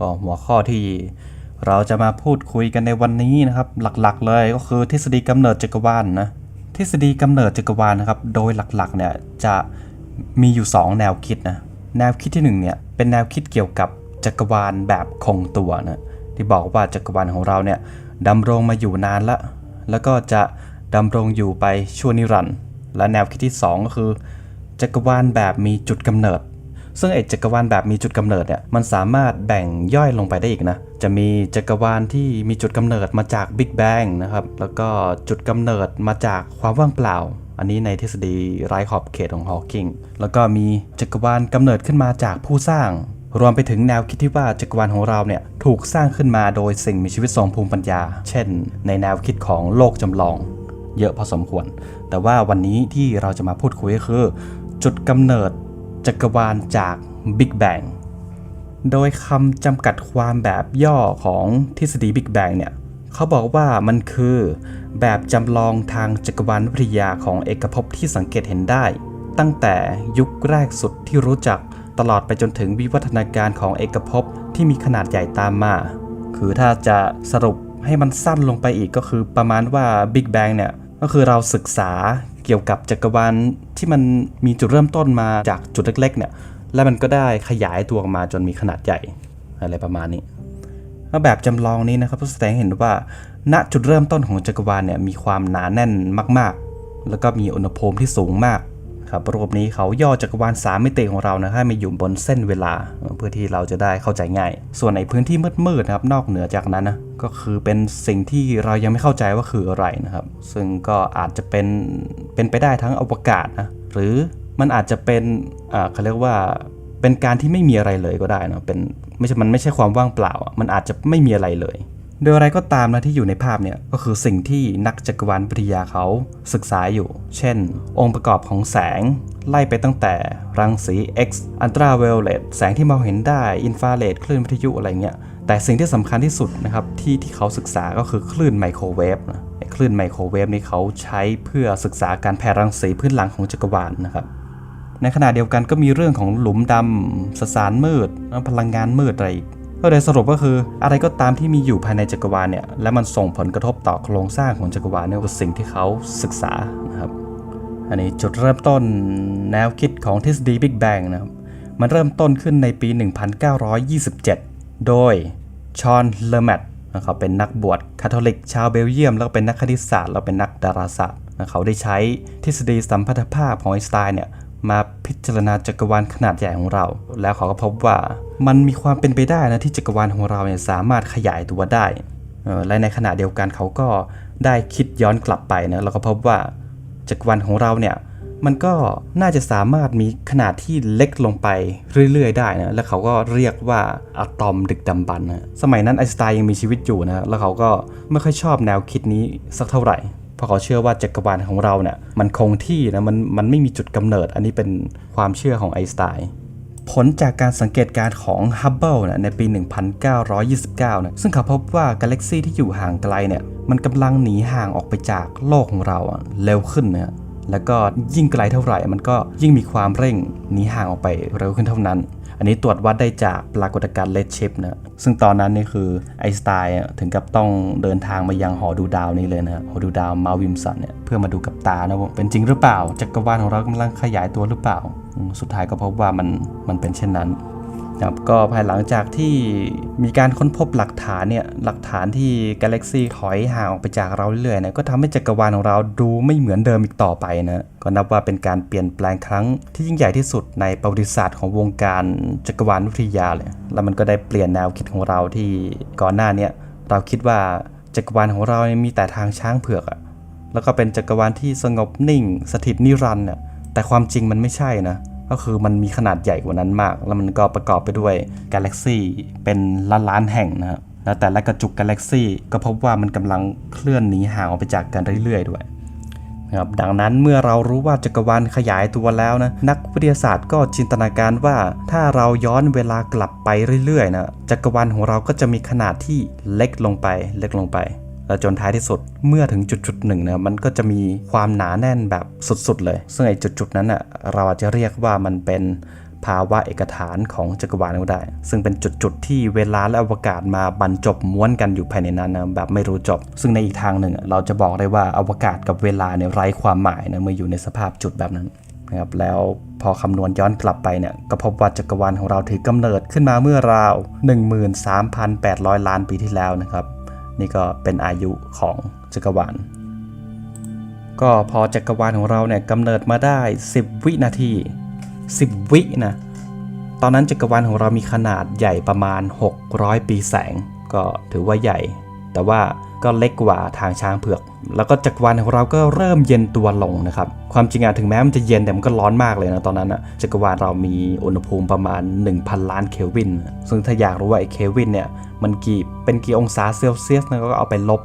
ก็หัวข้อที่เราจะมาพูดคุยกันในวันนี้นะครับ หลักๆ เลยก็คือทฤษฎีกำเนิดจักรวาลนะทฤษฎีกำเนิดจักรวาลนะครับ โดยหลักๆเนี่ยจะมีอยู่ 2 แนวคิดนะแนวคิดที่1เนี่ยเป็นแนวคิดเกี่ยวกับจักรวาลแบบคงตัวนะที่บอกว่าจักรวาลของเราเนี่ยดำรงมาอยู่นานละแล้วก็จะดำรงอยู่ไปชั่วนิรันดร์และแนวคิดที่ 2 ก็คือ จักรวาลแบบมีจุดกำเนิด ซึ่งไอ้จักรวาลแบบมีจุดกำเนิดเนี่ยมันสามารถแบ่งย่อยลงไปได้อีกนะ จะมีจักรวาลที่มีจุดกำเนิดมาจากบิ๊กแบงนะครับ แล้วก็จุดกำเนิดมาจากความว่างเปล่า อันนี้ในทฤษฎีไร้ขอบเขตของฮอว์กิง แล้วก็มีจักรวาลกำเนิดขึ้นมาจากผู้สร้าง รวมไปถึงแนวคิดที่ว่าจักรวาลของเราเนี่ยถูกสร้างขึ้นมาโดยสิ่งมีชีวิตทรงภูมิปัญญา เช่น ในแนวคิดของโลกจำลอง เยอะพอสมควร แต่ว่าวันนี้ที่เราจะมาพูดคุยก็คือ จุดกำเนิด จักรวาลจาก Big Bang โดยคำจำกัดความแบบย่อของทฤษฎี Big Bang เนี่ยเขาบอกว่ามันคือแบบจำลองทางจักรวาลวิทยาของเอกภพที่สังเกตเห็นได้ ตั้งแต่ยุคแรกสุดที่รู้จักตลอดไปจนถึงวิวัฒนาการของเอกภพที่มีขนาดใหญ่ตามมา คือถ้าจะสรุปให้มันสั้นลงไปอีกก็คือประมาณว่า Big Bang เนี่ยก็คือเราศึกษา กี่ยวกับจักรวาลที่มันมีจุดเริ่มต้นมาจากจุดเล็กๆเนี่ยและมันก็ได้ขยายตัวออกมาจนมีขนาดใหญ่อะไรประมาณนี้แบบจำลองนี้นะครับแสดงเห็นว่า ณจุดเริ่มต้นของจักรวาลเนี่ยมีความหนาแน่นมาก ๆ แล้วก็มีอุณหภูมิที่สูงมาก ครับรูปนี้เขาย่อจักรวาล3มิติของเรานะให้มาอยู่บนเส้นเวลา เพื่อที่เราจะได้เข้าใจง่าย ส่วนในพื้นที่มืดๆนะครับนอกเหนือจากนั้นนะก็คือเป็นสิ่งที่เรายังไม่เข้าใจว่าคืออะไรนะครับ ซึ่งก็อาจจะเป็นเป็นไปได้ทั้งอวกาศนะหรือมันอาจจะเป็นอ่าเขาเรียกว่าเป็นการที่ไม่มีอะไรเลยก็ได้นะเป็นไม่ใช่มันไม่ใช่ความว่างเปล่า มันอาจจะไม่มีอะไรเลย โดยอะไรก็ตามนะที่อยู่ในภาพเนี่ยก็คือสิ่งที่นักจักรวาลวิทยาเขาศึกษาอยู่ เช่น องค์ประกอบของแสง ไล่ไปตั้งแต่รังสี X อัลตราไวโอเลตแสงที่มองเห็นได้ อินฟราเรดคลื่นวิทยุอะไรเงี้ย แต่สิ่งที่สำคัญที่สุดนะครับที่ที่เขาศึกษาก็คือคลื่นไมโครเวฟนะคลื่นไมโครเวฟนี้เขาใช้เพื่อศึกษาการแผ่รังสีพื้นหลังของจักรวาลนะครับในขณะเดียวกันก็มีเรื่องของหลุมดำสสารมืดพลังงานมืดอะไรอีก ก็โดยสรุปก็คืออะไรก็ตามที่มีอยู่ภายในจักรวาลเนี่ยและมันส่งผลกระทบต่อโครงสร้างของจักรวาลเนี่ยคือสิ่งที่เขาศึกษานะครับอันนี้จุดเริ่มต้นแนวคิดของทฤษฎี Big Bang นะครับมันเริ่มต้นขึ้นในปี 1927 โดยชอนเลอร์แมตเขาเป็นนักบวชคาทอลิกชาวเบลเยียม แล้วก็เป็นนักคณิตศาสตร์แล้วเป็นนักดาราศาสตร์เขาได้ใช้ทฤษฎีสัมพัทธภาพของไอน์สไตน์เนี่ย มาพิจารณาจักรวาลขนาดใหญ่ของเรา แล้วเขาก็พบว่ามันมีความเป็นไปได้นะที่จักรวาลของเราเนี่ยสามารถขยายตัวได้และในขณะเดียวกันเขาก็ได้คิดย้อนกลับไปนะแล้วก็พบว่าจักรวาลของเราเนี่ยมันก็น่าจะสามารถมีขนาดที่เล็กลงไปเรื่อยๆ ได้นะ แล้วเขาก็เรียกว่าอะตอมดึกดำบรรพ์นะ สมัยนั้นไอน์สไตน์ยังมีชีวิตอยู่นะ แล้วเขาก็ไม่ค่อยชอบแนวคิดนี้สักเท่าไหร่ เพราะเขาเชื่อว่าจักรวาลของเราเนี่ยมันคงที่นะมันมันไม่มีจุดกำเนิด อันนี้เป็นความเชื่อของไอน์สไตน์ผลจากการสังเกตการของฮับเบิลนะในปี 1929นะซึ่งเขาพบว่ากาแล็กซีที่อยู่ห่างไกลเนี่ยมันกำลังหนีห่างออกไปจากโลกของเราเร็วขึ้นนะแล้วก็ยิ่งไกลเท่าไหร่ มันก็ยิ่งมีความเร่งหนีห่างออกไปเร็วขึ้นเท่านั้น อันนี้ตรวจวัดได้จากปรากฏการณ์เลดชิพนะซึ่งตอนนั้นนี่คือไอน์สไตน์ถึงกับต้องเดินทางมายังหอดูดาวนี้เลยนะหอดูดาวมาวิมสันเนี่ยเพื่อมาดูกับตานะว่าเป็นจริงหรือเปล่าจักรวาลของเรากำลังขยายตัวหรือเปล่า สุดท้ายก็พบว่ามันมันเป็นเช่นนั้น ครับก็ภายหลังจากที่มีการค้นพบหลักฐานเนี่ยหลักฐานที่กาแล็กซีถอยห่างออกไปจากเราเรื่อยๆเนี่ยก็ทำให้จักรวาลของเราดูไม่เหมือนเดิมอีกต่อไปนะก็นับว่าเป็นการเปลี่ยนแปลงครั้งที่ยิ่งใหญ่ที่สุดในประวัติศาสตร์ของวงการจักรวาลวิทยาเลยแล้วมันก็ได้เปลี่ยนแนวคิดของเราที่ก่อนหน้าเนี้เราคิดว่าจักรวาลของเราเนี่ยมีแต่ทางช้างเผือกอะแล้วก็เป็นจักรวาลที่สงบนิ่ง สถิตนิรันดร์น่ะแต่ความจริงมันไม่ใช่นะ ก็คือมันมีขนาดใหญ่กว่านั้นมาก แล้วมันก็ประกอบไปด้วยกาแล็กซี่เป็นล้านล้านแห่งนะครับแล้วแต่ละกระจุกกาแล็กซี่ก็พบว่ามันกำลังเคลื่อนหนีห่างออกไปจากกันเรื่อยๆด้วยนะครับดังนั้นเมื่อเรารู้ว่าจักรวาลขยายตัวแล้วนะนักวิทยาศาสตร์ก็จินตนาการว่า ถ้าเราย้อนเวลากลับไปเรื่อยๆนะจักรวาลของเราก็จะมีขนาดที่เล็กลงไปเล็กลงไป แล้วจนท้ายที่สุดเมื่อถึงจุดจุดหนึ่งนะมันก็จะมีความหนาแน่นแบบสุดๆเลย ซึ่งไอ้จุดจุดๆนั้นอะเราอาจจะเรียกว่ามันเป็นภาวะเอกฐานของจักรวาลก็ได้ ซึ่งเป็นจุดๆที่เวลาและอวกาศมาบรรจบม้วนกันอยู่ภายในนั้นนะแบบไม่รู้จบ ซึ่งในอีกทางหนึ่ง เราจะบอกได้ว่าอวกาศกับเวลาเนี่ยไร้ความหมายนะเมื่ออยู่ในสภาพจุดแบบนั้นนะครับแล้วพอคำนวณย้อนกลับไปเนี่ยก็พบว่าจักรวาลของเราถือกำเนิดขึ้นมาเมื่อราว 13,800 ล้านปีที่แล้วนะครับ นี่ก็เป็นอายุของจักรวาล ก็พอจักรวาลของเราเนี่ยกำเนิดมาได้ 10 วินาที 10 วินะ ตอนนั้นจักรวาลของเรามีขนาดใหญ่ประมาณ 600 ปีแสง ก็ถือว่าใหญ่ แต่ว่า ก็เล็กกว่าทางช้างเผือก แล้วก็จักรวาลของเราก็เริ่มเย็นตัวลงนะครับ ความจริงอะถึงแม้มันจะเย็นแต่มันก็ร้อนมากเลยนะตอนนั้นอะจักรวาลเรามีอุณหภูมิประมาณ 1,000 ล้านเคลวิน ซึ่งถ้าอยากรู้ว่าไอ้เคลวินเนี่ยมันกี่เป็นกี่องศาเซลเซียสนะก็เอาไปลบ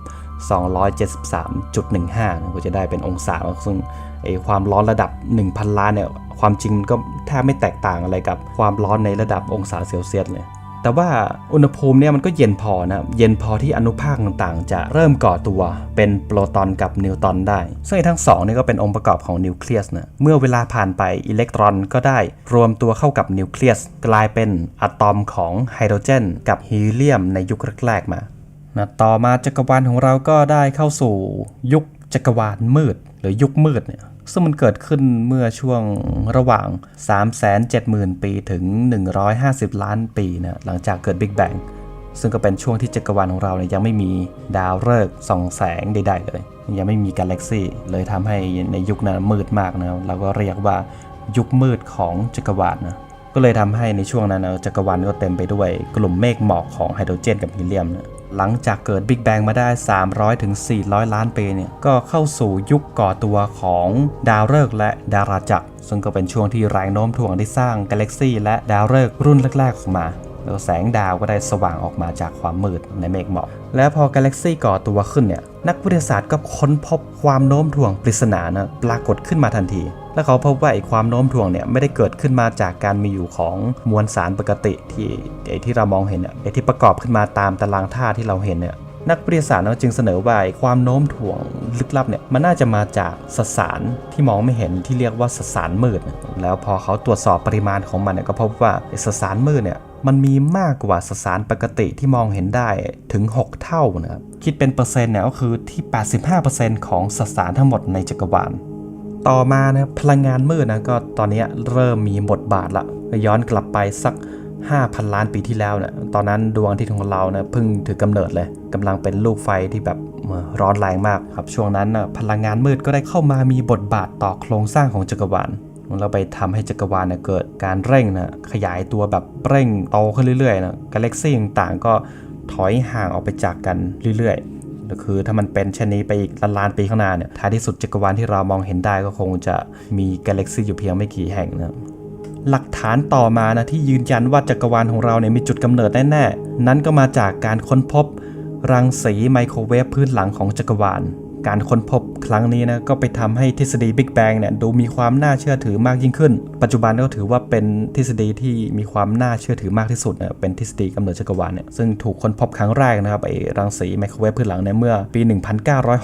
273.15นะก็จะได้เป็นองศา ซึ่งไอ้ความร้อนระดับ 1,000 ล้านเนี่ยความจริงมันก็แทบไม่แตกต่างอะไรกับความร้อนในระดับองศาเซลเซียสเลย แต่ว่าอุณหภูมิเนี่ยมันก็เย็นพอนะเย็นพอที่อนุภาคต่างๆ จะเริ่มก่อตัวเป็นโปรตอนกับนิวตรอนได้ ซึ่งทั้งสองนี่ก็เป็นองค์ประกอบของนิวเคลียสนะเมื่อเวลาผ่านไปอิเล็กตรอนก็ได้รวมตัวเข้ากับนิวเคลียสกลายเป็นอะตอมของไฮโดรเจน กับฮีเลียมในยุคแรกๆมานะต่อมาจักรวาลของเราก็ได้เข้าสู่ยุคจักรวาลมืด รือยุคมืดเนี่ยซึ่งมันเกิดขึ้นเมื่อช่วงระหว่าง 370,000 ปีถึง 150 ล้านปีนะหลังจากเกิดบิ๊กแบงซึ่งก็เป็นช่วงที่จักรวาลของเราเนี่ยยังไม่มีดาวฤกษ์ส่องแสงใดๆเลย ยังไม่มีกาแล็กซี่เลยทำให้ในยุคนั้นมืดมากนะเราก็เรียกว่ายุคมืดของจักรวาลนะก็เลยทำให้ในช่วงนั้นนะจักรวาลก็เต็มไปด้วยกลุ่มเมฆหมอกของไฮโดรเจนกับฮีเลียมนะ หลังจากเกิดบิ๊กแบงมาได้300ถึง400 ล้านปีเนี่ยก็เข้าสู่ยุคก่อตัวของดาวฤกษ์และดาราจักรซึ่งก็เป็นช่วงที่แรงโน้มถ่วงได้สร้างกาแล็กซี่และดาวฤกษ์รุ่นแรกๆออกมา แล้วแสงดาวก็ได้สว่างออกมาจากความมืดในเมฆหมอก และพอกาแล็กซี่ก่อตัวขึ้นเนี่ย นักวิทยาศาสตร์ก็ค้นพบความโน้มถ่วงปริศนานะปรากฏขึ้นมาทันที และเขาพบว่าไอ้ความโน้มถ่วงเนี่ยไม่ได้เกิดขึ้นมาจากการมีอยู่ของมวลสารปกติที่ไอ้ที่เรามองเห็นเนี่ยไอ้ที่ประกอบขึ้นมาตามตารางธาตุที่เราเห็นเนี่ยนักวิทยาศาสตร์จึงเสนอว่าความโน้มถ่วงลึกลับเนี่ยมันน่าจะมาจากสสารที่มองไม่เห็นที่เรียกว่าสสารมืด แล้วพอเขาตรวจสอบปริมาณของมันเนี่ยก็พบว่าสสารมืดเนี่ย มันมีมากกว่าสสารปกติที่มองเห็นได้ถึง 6 เท่านะครับคิดเป็นเปอร์เซ็นต์เนี่ยก็คือที่ 85%ของสสารทั้งหมดในจักรวาลต่อมานะพลังงานมืดนะก็ตอนนี้เริ่มมีบทบาทละย้อนกลับไปสัก 5,000 ล้านปีที่แล้วเนะี่ยตอนนั้นดวงอาทิตย์ของเรานะเพิ่งถือกำเนิดเลยกำลังเป็นลูกไฟที่แบบร้อนแรงมากครับช่วงนั้นนะพลังงานมืดก็ได้เข้ามามีบทบาทต่อโครงสร้างของจักรวาล แล้วไปทำให้จักรวาลนะเกิดการเร่งนะขยายตัวแบบเร่งโตขึ้นเรื่อยๆนะกาแล็กซี่ต่างๆก็ถอยห่างออกไปจากกันเรื่อยๆก็คือถ้ามันเป็นเช่นนี้ไปอีกล้านล้านปีข้างหน้าเนี่ยท้ายที่สุดจักรวาลที่เรามองเห็นได้ก็คงจะมีกาแล็กซี่อยู่เพียงไม่กี่แห่งนะหลักฐานต่อมานะที่ยืนยันว่าจักรวาลของเราเนี่ยมีจุดกำเนิดแน่ๆนั้นก็มาจากการค้นพบรังสีไมโครเวฟพื้นหลังของจักรวาล การค้นพบครั้งนี้นะก็ไปทำให้ทฤษฎีบิ๊กแบงเนี่ยดูมีความน่าเชื่อถือมากยิ่งขึ้น ปัจจุบันก็ถือว่าเป็นทฤษฎีที่มีความน่าเชื่อถือมากที่สุดนะเป็นทฤษฎีกำเนิดจักรวาลเนี่ยซึ่งถูกค้นพบครั้งแรกนะครับไอ้รังสีไมโครเวฟพื้นหลังเนี่ยเมื่อปี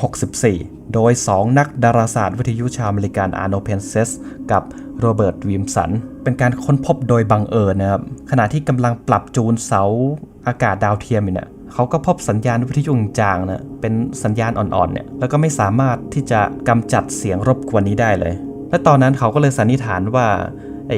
1964 โดย 2 นักดาราศาสตร์วิทยุชาวอเมริกันอาร์โนเพนเซสกับโรเบิร์ตวิมสัน เป็นการค้นพบโดยบังเอิญนะครับขณะที่กำลังปรับจูนเสาอากาศดาวเทียมอยู่เนี่ย เขาก็พบสัญญาณวิทยุจางๆนะเป็นสัญญาณอ่อนๆเนี่ยแล้วก็ไม่สามารถที่จะกำจัดเสียงรบกวนนี้ได้เลย และตอนนั้นเขาก็เลยสันนิษฐานว่าไอ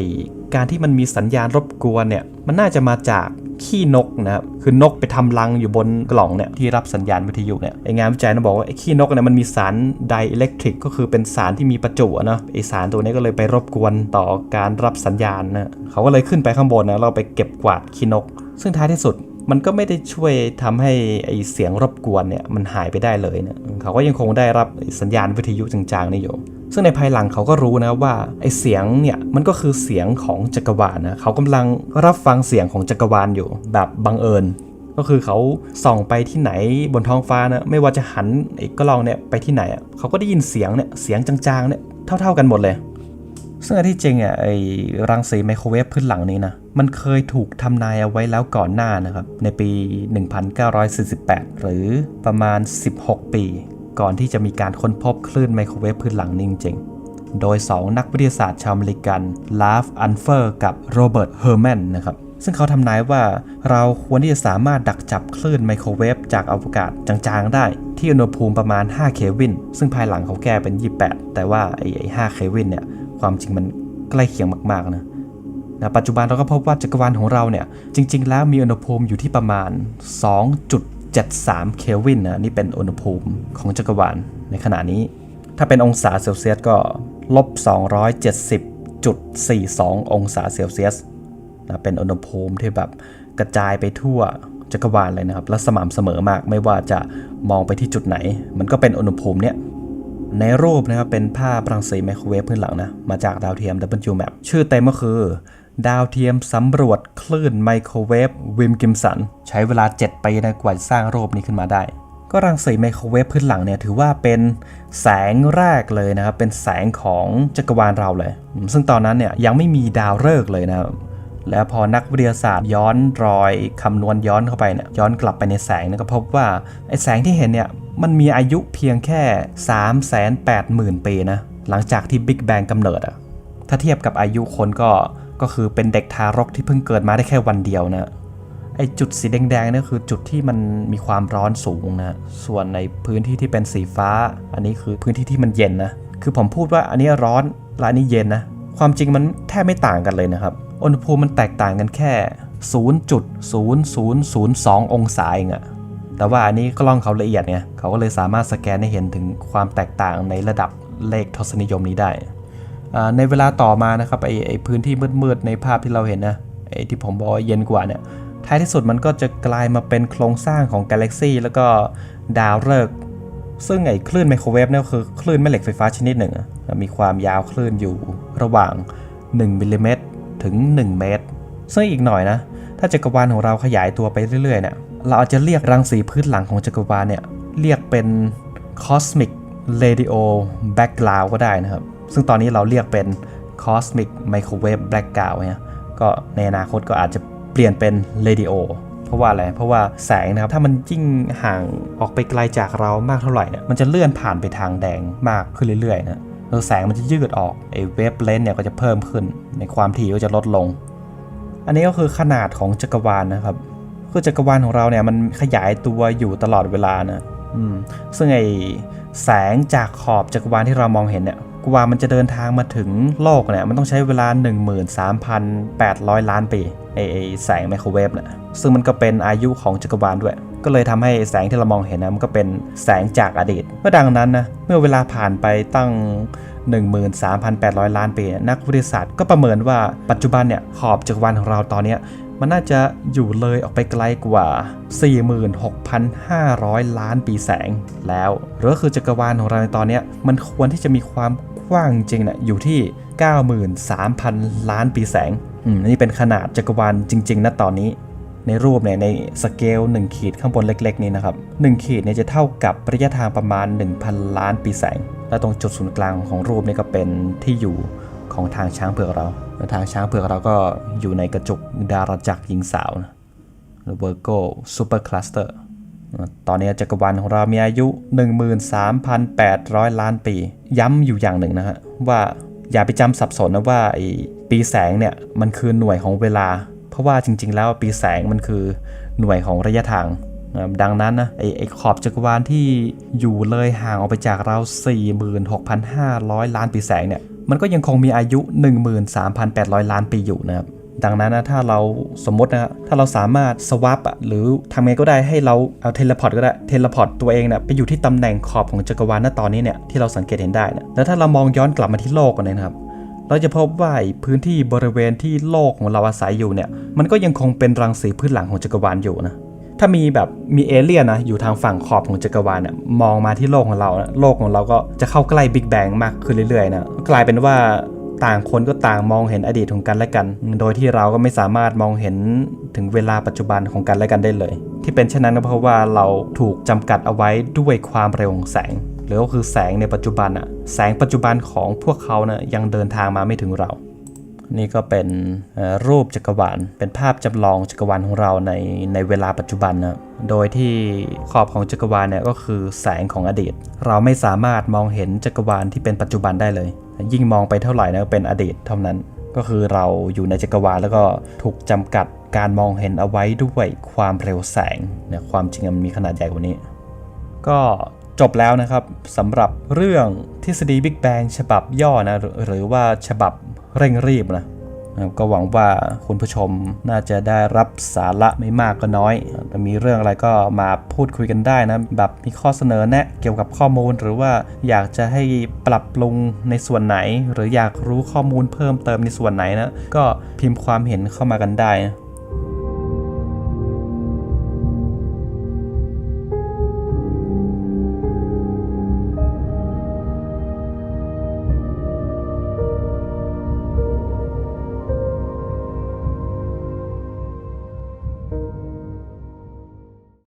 การที่มันมีสัญญาณรบกวนเนี่ยมันน่าจะมาจากขี้นกนะครับคือนกไปทำรังอยู่บนกล่องเนี่ยที่รับสัญญาณวิทยุเนี่ยไองานวิจัยนะบอกว่าไอขี้นกเนี่ยมันมีสารไดอิเล็กทริกก็คือเป็นสารที่มีประจุนะไอสารตัวนี้ก็เลยไปรบกวนต่อการรับสัญญาณนะเขาก็เลยขึ้นไปข้างบนนะเราไปเก็บกวาดขี้นก ซึ่งท้ายที่สุด มันก็ไม่ได้ช่วยทำให้ไอเสียงรบกวนเนี่ยมันหายไปได้เลยเนะเขาก็ยังคงได้รับสัญญาณวิทยุจางๆนี่อยู่ซึ่งในภายหลังเขาก็รู้นะว่าไอเสียงเนี่ยมันก็คือเสียงของจักรวาลนะเขากำลังรับฟังเสียงของจักรวาลอยู่แบบบังเอิญ ก็คือเขาส่องไปที่ไหนบนท้องฟ้านะไม่ว่าจะหันไอ้กล้องเนี่ยไปที่ไหนเขาก็ได้ยินเสียงเนี่ยเสียงจางๆเนี่ยเท่า ๆกันหมดเลย ซึ่งที่จริงอะไอรังสีไมโครเวฟพื้นหลังนี้นะ มันเคยถูกทำนายเอาไว้แล้วก่อนหน้านะครับ ในปี 1948 หรือประมาณ 16 ปี ก่อนที่จะมีการค้นพบคลื่นไมโครเวฟพื้นหลังนี้จริงๆ โดย 2 นักวิทยาศาสตร์ชาวอเมริกันลาฟอันเฟอร์กับโรเบิร์ตเฮอร์แมนนะครับซึ่งเขาทำนายว่าเราควรที่จะสามารถดักจับคลื่นไมโครเวฟจากอวกาศจางๆ ได้ ที่อุณหภูมิประมาณ5เควิน ซึ่งภายหลังเขาแก้เป็น 28 แต่ว่าไอ้ไอ้5เควินเนี่ย ความจริงมันใกล้เคียงมากๆนะนะปัจจุบันเราก็พบว่าจักรวาลของเราเนี่ย จริง ๆ แล้วมีอุณหภูมิอยู่ที่ประมาณ 2.73 เคลวินนะนี่เป็นอุณหภูมิของจักรวาลในขณะนี้ ถ้าเป็นองศาเซลเซียสก็ลบ 270.42 องศาเซลเซียสนะเป็นอุณหภูมิที่แบบกระจายไปทั่วจักรวาลเลยนะครับ และสม่ำเสมอมากไม่ว่าจะมองไปที่จุดไหน มันก็เป็นอุณหภูมิเนี่ย ในรูปนะครับเป็นภาพรังสีไมโครเวฟพื้นหลังนะ มาจากดาวเทียม WMAP ชื่อเต็มก็คือ ดาวเทียมสำรวจคลื่นไมโครเวฟวิมกิมสัน ใช้เวลา 7 ปีในกว่าจะสร้างรูปนี้ขึ้นมาได้ ก็รังสีไมโครเวฟพื้นหลังเนี่ยถือว่าเป็นแสงแรกเลยนะครับ เป็นแสงของจักรวาลเราเลย ซึ่งตอนนั้นเนี่ยยังไม่มีดาวฤกษ์เลยนะครับแล้วพอนักวิทยาศาสตร์ย้อนรอยคำนวณย้อนเข้าไปเนี่ยย้อนกลับไปในแสงนี่ยก็พบว่าไอ้แสงที่เห็นเนี่ย มันมีอายุเพียงแค่ 3 8 0 0 0 0 ปีนะ หลังจากที่บิ๊กแบงกำเนิดอะถ้าเทียบกับอายุคนก็ ก็คือเป็นเด็กทารกที่เพิ่งเกิดมาได้แค่วันเดียวนะ ไอจุดสีแดงๆนี่คือจุดที่มันมีความร้อนสูงนะ ส่วนในพื้นที่ที่เป็นสีฟ้า อันนี้คือพื้นที่ที่มันเย็นนะ คือผมพูดว่าอันนี้ร้อนและอันนี้เย็นนะ ความจริงมันแทบไม่ต่างกันเลยนะครับ อุณหภูมิมันแตกต่างกันแค่ 0.0002 องศาเองอะ แต่ว่าอันนี้กล้องเขาละเอียดไงเขาก็เลยสามารถสแกนให้เห็นถึงความแตกต่างในระดับเลขทศนิยมนี้ได้ ในเวลาต่อมานะครับไอไอพื้นที่มืดๆในภาพที่เราเห็นนะไอที่ผมบอกว่าเย็นกว่าเนี่ยท้ายที่สุดมันก็จะกลายมาเป็นโครงสร้างของกาแล็กซีแล้วก็ดาวฤกษ์ซึ่งไอ้คลื่นไมโครเวฟเนี่ยก็คือคลื่นแม่เหล็กไฟฟ้าชนิดหนึ่ง มีความยาวคลื่นอยู่ระหว่าง 1มิลลิเมตรถึง 1 เมตร ซึ่งอีกหน่อยนะ ถ้าจักรวาลของเราขยายตัวไปเรื่อยๆเนี่ย เราอาจจะเรียกรังสีพื้นหลังของจักรวาลเนี่ย เรียกเป็น cosmic radio background ก็ได้นะครับ ซึ่งตอนนี้เราเรียกเป็น cosmic microwave background เนี่ยก็ในอนาคตก็อาจจะเปลี่ยนเป็น radio เพราะว่าอะไร เพราะว่าแสงนะครับ ถ้ามันยิ่งห่างออกไปไกลจากเรามากเท่าไหร่เนี่ย มันจะเลื่อนผ่านไปทางแดงมากขึ้นเรื่อยๆนะแล้วแสงมันจะยืดออกไอ้เวฟเลนเนี่ยก็จะเพิ่มขึ้น ในความถี่ก็จะลดลง อันนี้ก็คือขนาดของจักรวาลนะครับ คือจักรวาลของเราเนี่ยมันขยายตัวอยู่ตลอดเวลานะอืมซึ่งไอ้แสงจากขอบจักรวาลที่เรามองเห็นเนี่ยกว่ามันจะเดินทางมาถึงโลกเนี่ยมันต้องใช้เวลา 13,800 ล้านปีไอ้ไอ้แสงไมโครเวฟเนี่ยซึ่งมันก็เป็นอายุของจักรวาลด้วย ก็เลยทำให้แสงที่เรามองเห็นนะมันก็เป็นแสงจากอดีตเมื่อดังนั้นนะเมื่อเวลาผ่านไปตั้ง 13,800 ล้านปีเนี่ยนักวิทยาศาสตร์ก็ประเมินว่าปัจจุบันเนี่ยขอบจักรวาลของเราตอนเนี้ย มันน่าจะอยู่เลยออกไปไกลกว่า 46,500 ล้านปีแสงแล้วหรือคือจักรวาลของเราในตอนนี้มันควรที่จะมีความกว้างจริงๆนะอยู่ที่ 93,000 ล้านปีแสงอืมนี่เป็นขนาดจักรวาลจริง ๆนะตอนนี้ ในรูปเนี่ยในสเกล1ขีดข้างบนเล็ก ๆ นี้นะครับ1ขีดเนี่ยจะเท่ากับระยะทางประมาณ 1,000 ล้านปีแสง และตรงจุดศูนย์กลางของรูปนี่ก็เป็นที่อยู่ ของทางช้างเผือกเราและทางช้างเผือกเราก็อยู่ในกระจุกดาราจักรหญิงสาวนะหรือ Virgo Super Cluster ตอร์ตอนนี้จักรวาลของเรามีอายุ 13,800 ล้านปี ย้ำอยู่อย่างหนึ่งนะฮะ ว่าอย่าไปจำสับสนนะว่าไอ้ปีแสงเนี่ย มันคือหน่วยของเวลา เพราะว่าจริง ๆ แล้วปีแสงมันคือหน่วยของระยะทาง ดังนั้นนะไอ้ไอ้ขอบจักรวาลที่อยู่เลยห่างออกไปจากเรา 46,500 ล้านปีแสงเนี่ย มันก็ยังคงมีอายุ 13,800 ล้านปีอยู่นะครับดังนั้นนะถ้าเราสมมตินะถ้าเราสามารถสว a ปอะหรือทำไงก็ได้ให้เราเอาเทเลพอร์ตก็ได้เทเลพอร์ตตัวเองเนี่ยไปอยู่ที่ตำแหน่งขอบของจักรวาลณตอนนี้เนี่ยที่เราสังเกตเห็นได้นะแล้วถ้าเรามองย้อนกลับมาที่โลกกันนะครับเราจะพบว่าพื้นที่บริเวณที่โลกของเราอาศัยอยู่เนี่ยมันก็ยังคงเป็นรังสีพื้นหลังของจักรวาลอยู่นะ ถ้ามีแบบมีเอเลี่ยนนะอยู่ทางฝั่งขอบของจักรวาลเนี่ยมองมาที่โลกของเรานะโลกของเราก็จะเข้าใกล้บิ๊กแบงมากขึ้นเรื่อยๆนะกลายเป็นว่าต่างคนก็ต่างมองเห็นอดีตของกันและกัน โดยที่เราก็ไม่สามารถมองเห็นถึงเวลาปัจจุบันของกันและกันได้เลย ที่เป็นเช่นนั้นก็เพราะว่าเราถูกจำกัดเอาไว้ด้วยความเร็วของแสง หรือก็คือแสงในปัจจุบันอะแสงปัจจุบันของพวกเขานะยังเดินทางมาไม่ถึงเรา นี่ก็เป็นรูปจักรวาล เป็นภาพจำลองจักรวาลของเราในในเวลาปัจจุบันนะ โดยที่ขอบของจักรวาลเนี่ยก็คือแสงของอดีต เราไม่สามารถมองเห็นจักรวาลที่เป็นปัจจุบันได้เลย ยิ่งมองไปเท่าไหร่นะเป็นอดีตเท่านั้น ก็คือเราอยู่ในจักรวาลแล้วก็ถูกจำกัดการมองเห็นเอาไว้ด้วยความเร็วแสงเนี่ยความจริงมันมีขนาดใหญ่กว่านี้ ก็ จบแล้วนะครับสำหรับเรื่องทฤษฎี Big Bang ฉบับย่อนะหรือว่าฉบับเร่งรีบนะก็หวังว่าคุณผู้ชมน่าจะได้รับสาระไม่มากก็น้อยถ้ามีเรื่องอะไรก็มาพูดคุยกันได้นะ แบบมีข้อเสนอแนะเกี่ยวกับข้อมูล หรือว่าอยากจะให้ปรับปรุงในส่วนไหน หรืออยากรู้ข้อมูลเพิ่มเติมในส่วนไหนนะ ก็พิมพ์ความเห็นเข้ามากันได้นะ